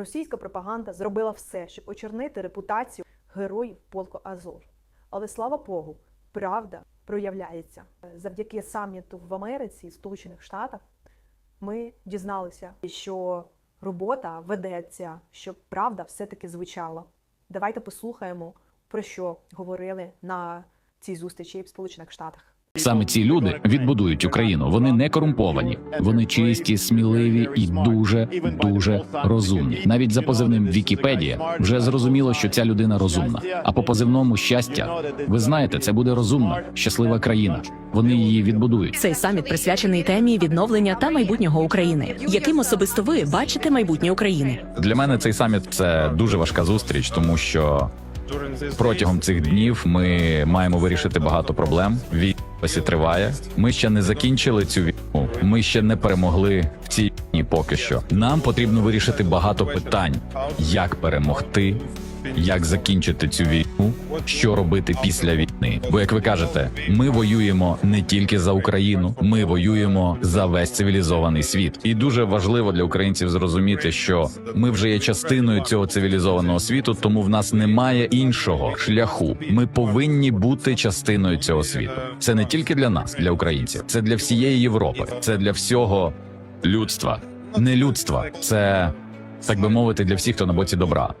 Російська пропаганда зробила все, щоб очернити репутацію героїв полку Азов. Але слава Богу, правда проявляється. Завдяки саміту в Америці і Сполучених Штатах ми дізналися, що робота ведеться, щоб правда все-таки звучала. Давайте послухаємо, про що говорили на цій зустрічі в Сполучених Штатах. Саме ці люди відбудують Україну. Вони не корумповані, вони чисті, сміливі і дуже дуже розумні. Навіть за позивним Вікіпедія вже зрозуміло, що ця людина розумна. А по позивному щастя, ви знаєте, це буде розумна, щаслива країна. Вони її відбудують. Цей саміт присвячений темі відновлення та майбутнього України. Яким особисто ви бачите майбутнє України? Для мене цей саміт це дуже важка зустріч, тому що протягом цих днів ми маємо вирішити багато проблем. Війна і триває. Ми ще не закінчили цю війну. Ми ще не перемогли цій поки що. Нам потрібно вирішити багато питань: як перемогти, як закінчити цю війну, що робити після війни. Бо, як ви кажете, ми воюємо не тільки за Україну, ми воюємо за весь цивілізований світ. І дуже важливо для українців зрозуміти, що ми вже є частиною цього цивілізованого світу, тому в нас немає іншого шляху. Ми повинні бути частиною цього світу. Це не тільки для нас, для українців, це для всієї Європи, це для всього людства, не людства, це так би мовити, для всіх, хто на боці добра.